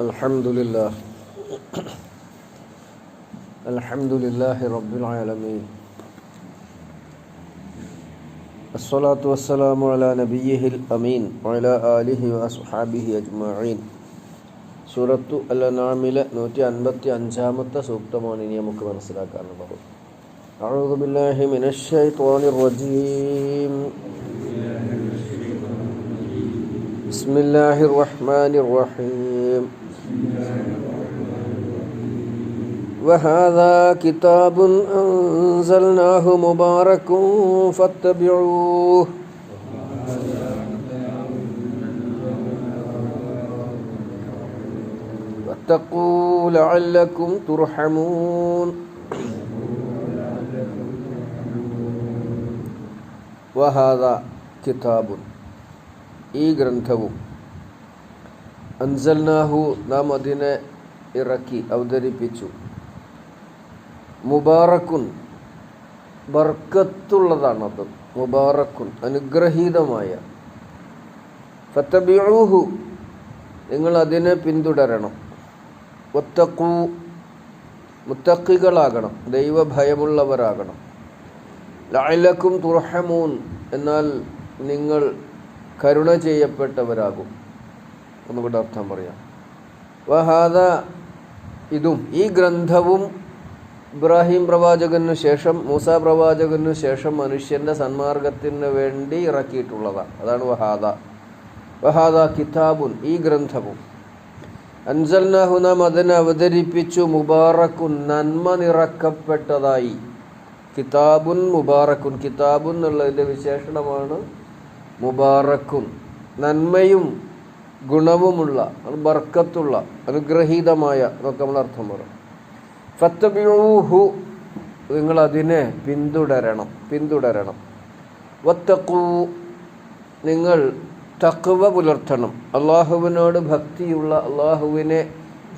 الحمد لله الحمد لله رب العالمين الصلاة والسلام على نبيه الأمين وعلى آله وأصحابه أجمعين സൂറത്തു അൽ അനാമിലെ നൂറ്റി അൻപത്തി അഞ്ചാമത്തെ സൂക്തമാണ് ഇനി നമുക്ക് മനസ്സിലാക്കാനുള്ളത് أعوذ بالله من الشيطان الرجيم بسم الله الرحمن الرحيم وهذا كتاب أنزلناه مبارك فاتبعوه واتقوا لعلكم ترحمون വഹാദ കിതാബുൻ ഈ ഗ്രന്ഥവും അൻസൽനാഹു നാം അതിനെ ഇറക്കി അവതരിപ്പിച്ചു. മുബാറക്കുൻ അത് മുബാറക്കുൻ അനുഗ്രഹീതമായ. ഫത്തബിഴൂഹു നിങ്ങൾ അതിനെ പിന്തുടരണം. ഒത്തക്കൂ മുത്തക്കികളാകണം ദൈവഭയമുള്ളവരാകണം. ലഅലക്കും തുറഹമൂൻ എന്നാൽ നിങ്ങൾ കരുണ ചെയ്യപ്പെട്ടവരാകും. ഒന്നുകൂടെ അർത്ഥം പറയാം. വഹാദ ഇതും ഈ ഗ്രന്ഥവും ഇബ്രാഹിം പ്രവാചകനു ശേഷം മൂസ പ്രവാചകനു ശേഷം മനുഷ്യന്റെ സന്മാർഗത്തിന് വേണ്ടി ഇറക്കിയിട്ടുള്ളതാണ് അതാണ് വഹാദ. വഹാദ കിതാബുൻ ഈ ഗ്രന്ഥവും. അൻസൽനാഹു നാം അതിനെ അവതരിപ്പിച്ചു. മുബാറക്കുൻ നന്മ നിറക്കപ്പെട്ടതായി. കിതാബുൻ മുബാറക്കുൻ. കിതാബുൻ എന്നുള്ളതിന്റെ വിശേഷണമാണ് മുബാറക്കുൻ. നന്മയും ഗുണവുമുള്ള ബർക്കത്തുള്ള അനുഗ്രഹീതമായ എന്നൊക്കെ നമ്മൾ അർത്ഥം പറയും. ഫത്തബിഊഹു നിങ്ങൾ അതിനെ പിന്തുടരണം പിന്തുടരണം. വത്തക്കൂ നിങ്ങൾ തക്കുവ പുലർത്തണം. അള്ളാഹുവിനോട് ഭക്തിയുള്ള അള്ളാഹുവിനെ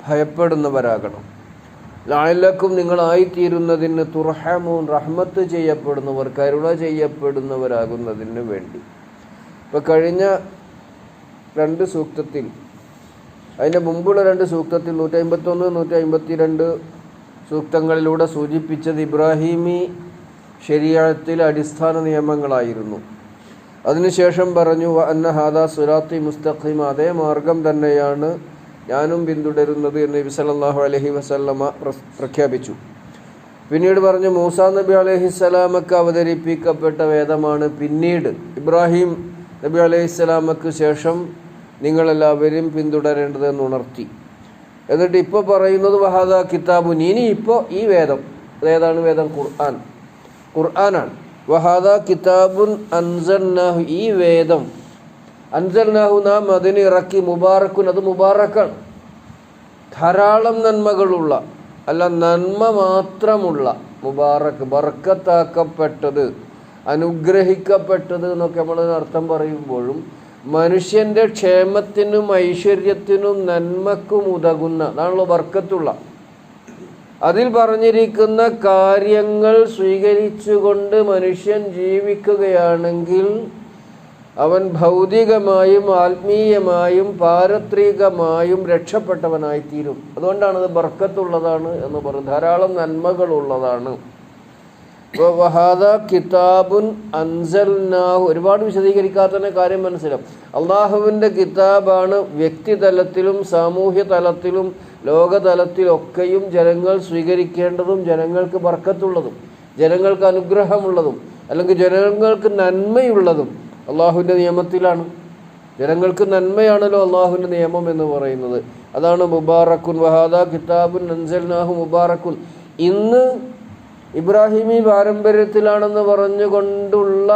ഭയപ്പെടുന്നവരാകണം. ലായലക്കും നിങ്ങളായിത്തീരുന്നതിന് തുർഹമൂൻ റഹ്മത്ത് ചെയ്യപ്പെടുന്നവർ കരുണ ചെയ്യപ്പെടുന്നവരാകുന്നതിന് വേണ്ടി. ഇപ്പം കഴിഞ്ഞ രണ്ട് സൂക്തത്തിൽ. അതിന്റെ മുമ്പുള്ള രണ്ട് സൂക്തത്തിൽ നൂറ്റി അമ്പത്തൊന്ന് നൂറ്റി അമ്പത്തി രണ്ട് സൂക്തങ്ങളിലൂടെ സൂചിപ്പിച്ചത് ഇബ്രാഹിമി ശരിയാഴത്തിലെ അടിസ്ഥാന നിയമങ്ങളായിരുന്നു. അതിനുശേഷം പറഞ്ഞു അന്ന ഹാദ സുരാത്തി മുസ്തഖിമ. അതേ മാർഗം തന്നെയാണ് ഞാനും പിന്തുടരുന്നത് എന്ന് നബി സല്ലല്ലാഹു അലൈഹി വസല്ലമ പ്രഖ്യാപിച്ചു. പിന്നീട് പറഞ്ഞു മൂസ നബി അലഹിസ്സലാമക്ക് അവതരിപ്പിക്കപ്പെട്ട വേദമാണ് പിന്നീട്. ഇബ്രാഹിം നബി അലഹിസ്സലാമക്ക് ശേഷം നിങ്ങളെല്ലാവരും പിന്തുടരേണ്ടതെന്ന് ഉണർത്തി. എന്നിട്ട് ഇപ്പോൾ പറയുന്നത് വഹാദ കിതാബുൻ ഇനി ഇപ്പോൾ ഈ വേദം. ഏതാണ് വേദം? ഖുർആൻ. ഖുർആനാണ്. വഹാദ കിതാബുൻ അൻസന്നാഹു ഈ വേദം. അൻസന്നാഹു നാം അതിന് ഇറക്കി മുബാറക്കുൻ അത് മുബാറക്കാണ്. ധാരാളം നന്മകളുള്ള അല്ല നന്മ മാത്രമുള്ള മുബാറക്ക് ബർക്കത്താക്കപ്പെട്ടത് അനുഗ്രഹിക്കപ്പെട്ടത് എന്നൊക്കെ നമ്മൾ അർത്ഥം പറയുമ്പോഴും മനുഷ്യന്റെ ക്ഷേമത്തിനും ഐശ്വര്യത്തിനും നന്മക്കും ഉതകുന്ന അതാണല്ലോ വർക്കത്തുള്ള. അതിൽ പറഞ്ഞിരിക്കുന്ന കാര്യങ്ങൾ സ്വീകരിച്ചുകൊണ്ട് മനുഷ്യൻ ജീവിക്കുകയാണെങ്കിൽ അവൻ ഭൗതികമായും ആത്മീയമായും പാരത്രികമായും രക്ഷപ്പെട്ടവനായിത്തീരും. അതുകൊണ്ടാണ് അത് ബർക്കത്തുള്ളതാണ് എന്ന് പറയുന്നത് ധാരാളം നന്മകളുള്ളതാണ്. ഒരുപാട് വിശദീകരിക്കാത്ത കാര്യം മനസ്സിലാവും. അള്ളാഹുവിന്റെ കിതാബാണ് വ്യക്തിതലത്തിലും സാമൂഹ്യ തലത്തിലും ലോകതലത്തിലൊക്കെയും ജനങ്ങൾ സ്വീകരിക്കേണ്ടതും ജനങ്ങൾക്ക് ബർക്കത്തുള്ളതും ജനങ്ങൾക്ക് അനുഗ്രഹമുള്ളതും അല്ലെങ്കിൽ ജനങ്ങൾക്ക് നന്മയുള്ളതും അള്ളാഹുവിന്റെ നിയമത്തിലാണ്. ജനങ്ങൾക്ക് നന്മയാണല്ലോ അള്ളാഹുവിന്റെ നിയമം എന്ന് പറയുന്നത്. അതാണ് മുബാറക്കുൻ. വഹാദ കിതാബുൻ അൻസൽനാഹു മുബാറക്കുൻ. ഇന്ന് ഇബ്രാഹിമി പാരമ്പര്യത്തിലാണെന്ന് പറഞ്ഞുകൊണ്ടുള്ള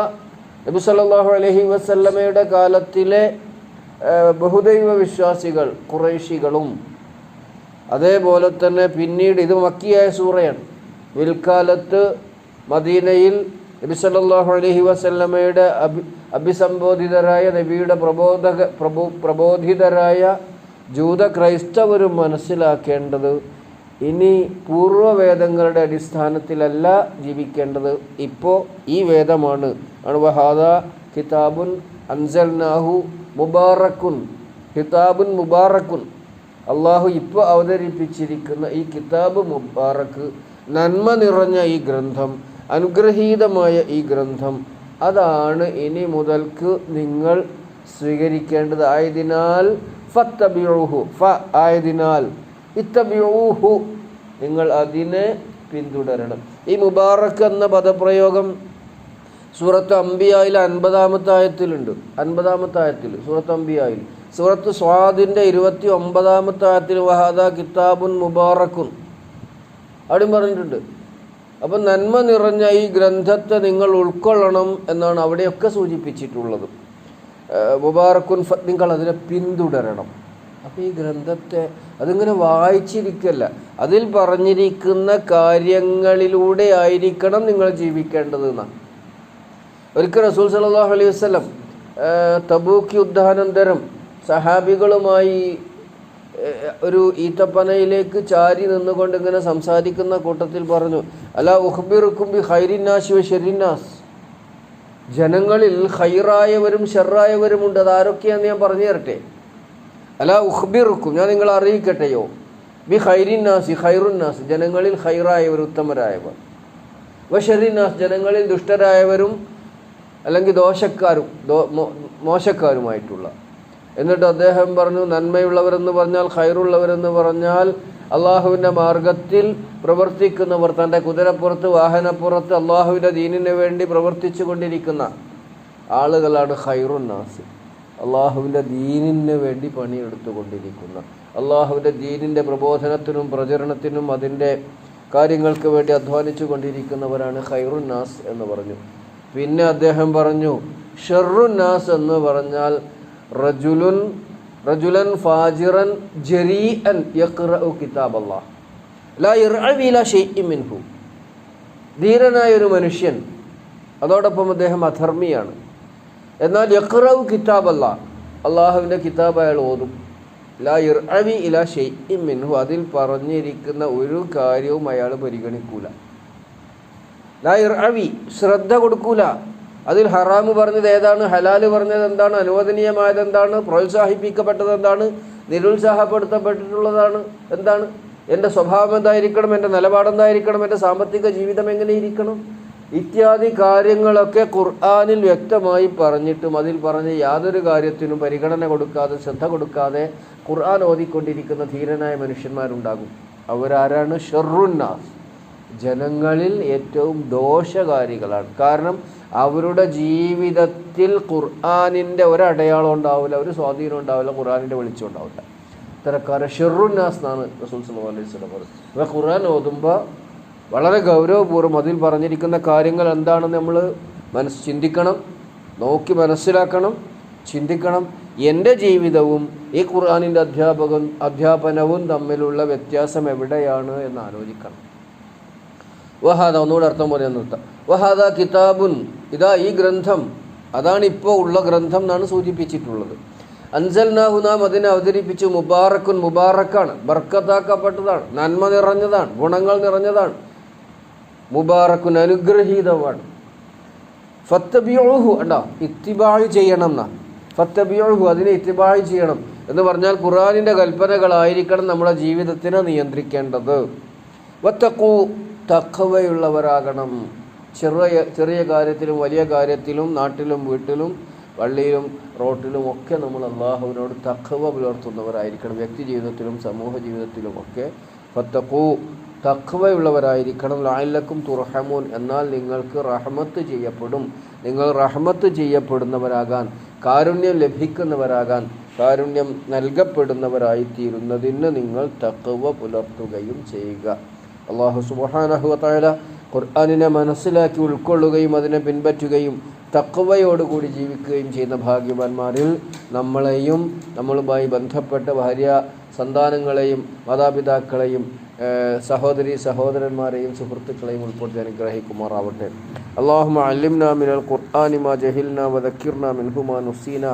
നബി സല്ലാഹു അലഹി വസല്ലമയുടെ കാലത്തിലെ ബഹുദൈവ വിശ്വാസികൾ കുറേശികളും അതേപോലെ തന്നെ പിന്നീട് ഇത് മക്കിയായ സൂറയാണ്. വിൽക്കാലത്ത് മദീനയിൽ നബി സല്ലാഹു അലഹി വസല്ലമയുടെ അഭി അഭിസംബോധിതരായ നബിയുടെ പ്രബോധക പ്രബോ പ്രബോധിതരായ ജൂത ക്രൈസ്തവരും മനസ്സിലാക്കേണ്ടത് ഇനി പൂർവവേദങ്ങളുടെ അടിസ്ഥാനത്തിലല്ല ജീവിക്കേണ്ടത്. ഇപ്പോൾ ഈ വേദമാണ്. അണുവഹാദ കിതാബുൻ അൻസൽനാഹു മുബാറക്കുൻ. കിതാബുൻ മുബാറക്കുൻ. അള്ളാഹു ഇപ്പോൾ അവതരിപ്പിച്ചിരിക്കുന്ന ഈ കിതാബ് മുബാറക്ക് നന്മ നിറഞ്ഞ ഈ ഗ്രന്ഥം അനുഗ്രഹീതമായ ഈ ഗ്രന്ഥം അതാണ് ഇനി മുതൽക്ക് നിങ്ങൾ സ്വീകരിക്കേണ്ടത്. ആയതിനാൽ ഫത്തബിഹു ഫ ആയതിനാൽ ഇത്തബിഊഹു. നിങ്ങൾ അതിനെ പിന്തുടരണം. ഈ മുബാറക്ക് എന്ന പദപ്രയോഗം സൂറത്ത് അംബിയായിൽ അൻപതാമത്തെ ആയത്തിലുണ്ട്. ആയത്തിൽ സൂറത്ത് അംബിയായിൽ. സൂറത്ത് സ്വാദിന്റെ ഇരുപത്തി ഒമ്പതാമത്തെ ആയത്തിൽ വഹാദ കിതാബുൻ മുബാറക്കുൻ അവിടെയും പറഞ്ഞിട്ടുണ്ട്. അപ്പം നന്മ നിറഞ്ഞ ഈ ഗ്രന്ഥത്തെ നിങ്ങൾ ഉൾക്കൊള്ളണം എന്നാണ് അവിടെയൊക്കെ സൂചിപ്പിച്ചിട്ടുള്ളത്. മുബാറക്കുൻ നിങ്ങൾ അതിനെ പിന്തുടരണം. അപ്പോൾ ഈ ഗ്രന്ഥത്തെ അതിങ്ങനെ വായിച്ചിരിക്കല്ല. അതിൽ പറഞ്ഞിരിക്കുന്ന കാര്യങ്ങളിലൂടെ ആയിരിക്കണം നിങ്ങൾ ജീവിക്കേണ്ടത് എന്നാണ് ഒരിക്കൽ റസൂൽ സല്ലല്ലാഹു അലൈഹി വസ്ലം തബൂക്ക് യുദ്ധാനന്തരം സഹാബികളുമായി ഒരു ഈത്തപ്പനയിലേക്ക് ചാരി നിന്നുകൊണ്ട് ഇങ്ങനെ സംസാരിക്കുന്ന കൂട്ടത്തിൽ പറഞ്ഞു അല ഉഹ്ബിറുക്കുംബി ബി ഹൈറിന്നാശി വ ഷെരിന്നാസ് ജനങ്ങളിൽ ഹൈറായവരും ഷെറായവരും ഉണ്ട്. അതാരൊക്കെയാണെന്ന് ഞാൻ പറഞ്ഞു തരട്ടെ അല ഉഹ്ബിറുക്കും ഞാൻ നിങ്ങളെ അറിയിക്കട്ടെയോ? ബി ഹൈറിന്നാസി ഹൈറുന്നാസ് ജനങ്ങളിൽ ഹൈറായവർ ഉത്തമരായവർ. വ ഷെറിന്നാസ് ജനങ്ങളിൽ ദുഷ്ടരായവരും അല്ലെങ്കിൽ ദോഷക്കാരും മോശക്കാരുമായിട്ടുള്ള. എന്നിട്ട് അദ്ദേഹം പറഞ്ഞു നന്മയുള്ളവരെന്ന് പറഞ്ഞാൽ ഖൈറുള്ളവരെന്ന് പറഞ്ഞാൽ അള്ളാഹുവിന്റെ മാർഗത്തിൽ പ്രവർത്തിക്കുന്നവർ തന്റെ കുതിരപ്പുറത്ത് വാഹനപ്പുറത്ത് അള്ളാഹുവിന്റെ ദീനിന് വേണ്ടി പ്രവർത്തിച്ചു കൊണ്ടിരിക്കുന്ന ആളുകളാണ് ഖൈറുന്നാസ് അള്ളാഹുവിന്റെ ദീനിന് വേണ്ടി പണിയെടുത്തുകൊണ്ടിരിക്കുന്ന. അള്ളാഹുവിന്റെ ദീനിന്റെ പ്രബോധനത്തിനും പ്രചരണത്തിനും അതിന്റെ കാര്യങ്ങൾക്ക് വേണ്ടി അധ്വാനിച്ചു കൊണ്ടിരിക്കുന്നവരാണ് ഖൈറുന്നാസ് എന്ന് പറഞ്ഞു. പിന്നെ അദ്ദേഹം പറഞ്ഞു ഷെറുന്നാസ് എന്ന് പറഞ്ഞാൽ റജുലുൻ റജുലൻ ഫാജിറൻ ജരീഅൻ യഖ്റഉ കിതാബ് മിൻഹു. ധീരനായ ഒരു മനുഷ്യൻ അതോടൊപ്പം അദ്ദേഹം അധർമ്മിയാണ്. എന്നാൽ യഖ്റഉ കിതാബല്ല. അള്ളാഹുവിന്റെ കിതാബ് അയാൾ ഓതും. ലാ യർഅവി ഇല ഷൈഇൻ മിൻഹു. അതിൽ പറഞ്ഞിരിക്കുന്ന ഒരു കാര്യവും അയാൾ പരിഗണിക്കൂല. ലാ യർഅവി ശ്രദ്ധ കൊടുക്കൂല. അതിൽ ഹറാമ് പറഞ്ഞത് ഏതാണ്? ഹലാൽ പറഞ്ഞത് എന്താണ്? അനുവദനീയമായത് എന്താണ് പ്രോത്സാഹിപ്പിക്കപ്പെട്ടത് എന്താണ് നിരുത്സാഹപ്പെടുത്തപ്പെട്ടിട്ടുള്ളതാണ് എന്താണ്? എന്റെ സ്വഭാവം എന്തായിരിക്കണം? എന്റെ നിലപാടെന്തായിരിക്കണം? എന്റെ സാമ്പത്തിക ജീവിതം എങ്ങനെ ഇരിക്കണം? ഇത്യാദി കാര്യങ്ങളൊക്കെ ഖുർആാനിൽ വ്യക്തമായി പറഞ്ഞിട്ടും അതിൽ പറഞ്ഞ യാതൊരു കാര്യത്തിനും പരിഗണന കൊടുക്കാതെ ശ്രദ്ധ കൊടുക്കാതെ ഖുർആൻ ഓതിക്കൊണ്ടിരിക്കുന്ന ധീരനായ മനുഷ്യന്മാരുണ്ടാകും. അവരാരാണ്? ഷെറുന്നാസ് ജനങ്ങളിൽ ഏറ്റവും ദോഷകാരികളാണ്. കാരണം അവരുടെ ജീവിതത്തിൽ ഖുർആാനിന്റെ ഒരടയാളം ഉണ്ടാവില്ല ഒരു സ്വാധീനം ഉണ്ടാവില്ല ഖുർആാനിന്റെ വെളിച്ചം ഉണ്ടാവില്ല. ഇത്തരക്കാരെ ഷെറുന്നാസ് എന്നാണ് റസൂൽ സലഹ് അലൈഹി സ്വലം പറഞ്ഞത്. ഖുർആൻ ഓതുമ്പോൾ വളരെ ഗൗരവപൂർവം അതിൽ പറഞ്ഞിരിക്കുന്ന കാര്യങ്ങൾ എന്താണെന്ന് നമ്മൾ മനസ്സ് ചിന്തിക്കണം നോക്കി മനസ്സിലാക്കണം ചിന്തിക്കണം. എന്റെ ജീവിതവും ഈ ഖുർആാനിന്റെ അധ്യാപകം അധ്യാപനവും തമ്മിലുള്ള വ്യത്യാസം എവിടെയാണ് എന്ന് ആലോചിക്കണം. വഹാദ ഒന്നുകൂടെ അർത്ഥം പറയാൻ നിർത്താം. വഹാദ കിതാബുൻ ഇതാ ഈ ഗ്രന്ഥം. അതാണ് ഇപ്പോൾ ഉള്ള ഗ്രന്ഥം എന്നാണ് സൂചിപ്പിച്ചിട്ടുള്ളത്. അൻസൽനാഹു നാം അതിനെ അവതരിപ്പിച്ചു. മുബാറക്കുൻ മുബാറക്കാണ്. ബർക്കത്താക്കപ്പെട്ടതാണ്. നന്മ നിറഞ്ഞതാണ്. ഗുണങ്ങൾ നിറഞ്ഞതാണ്. മുബാറക്കുൻ അനുഗ്രഹീതമാണ്. ഫത്തബിയോഹു അണ്ടാ ഇത്തിബാഴ് ചെയ്യണം എന്നാ. ഫത്തബിയോഹു അതിനെ ഇത്തിബാഴ് ചെയ്യണം എന്ന് പറഞ്ഞാൽ ഖുറാനിന്റെ കൽപ്പനകളായിരിക്കണം നമ്മുടെ ജീവിതത്തിനെ നിയന്ത്രിക്കേണ്ടത്. വത്തക്കൂ തക്കവയുള്ളവരാകണം ചെറിയ ചെറിയ കാര്യത്തിലും വലിയ കാര്യത്തിലും നാട്ടിലും വീട്ടിലും പള്ളിയിലും റോട്ടിലും ഒക്കെ നമ്മൾ അള്ളാഹുവിനോട് തക്കവ പുലർത്തുന്നവരായിരിക്കണം. വ്യക്തി ജീവിതത്തിലും സമൂഹ ജീവിതത്തിലും ഒക്കെ ഫത്തക്കൂ തക്വയുള്ളവരായിരിക്കണം ലായലക്കും തുറഹമൂൻ എന്നാൽ നിങ്ങൾക്ക് റഹ്മത്ത് ചെയ്യപ്പെടും. നിങ്ങൾ റഹ്മത്ത് ചെയ്യപ്പെടുന്നവരാകാൻ കാരുണ്യം ലഭിക്കുന്നവരാകാൻ കാരുണ്യം നൽകപ്പെടുന്നവരായിത്തീരുന്നതിന് നിങ്ങൾ തക്കവ പുലർത്തുകയും ചെയ്യുക. അള്ളാഹു സുബാനഹുല ഖുർആാനിനെ മനസ്സിലാക്കി ഉൾക്കൊള്ളുകയും അതിനെ പിൻപറ്റുകയും തക്കവയോടുകൂടി ജീവിക്കുകയും ചെയ്യുന്ന ഭാഗ്യവാന്മാരിൽ നമ്മളെയും നമ്മളുമായി ബന്ധപ്പെട്ട ഭാര്യ സന്താനങ്ങളെയും മാതാപിതാക്കളെയും ഏഹ്, സഹോദരി സഹോദരന്മാരെയും സുഹൃത്തുക്കളെയും ഉൾപ്പെടുത്തി അനുഗ്രഹിക്കുമാറാവട്ടെ അള്ളാഹു അല്ലിംന മിനൽ ഖുർആാനി മാ ജഹിൽന വദക്കിർന മിൻഹുമാ നുസീന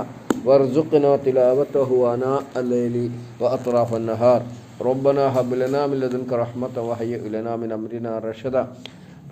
وارزقنا تلاوته آناء الليل وأطراف النهار ربنا هب لنا من لدنك رحمة وهيئ لنا من أمرنا رشدا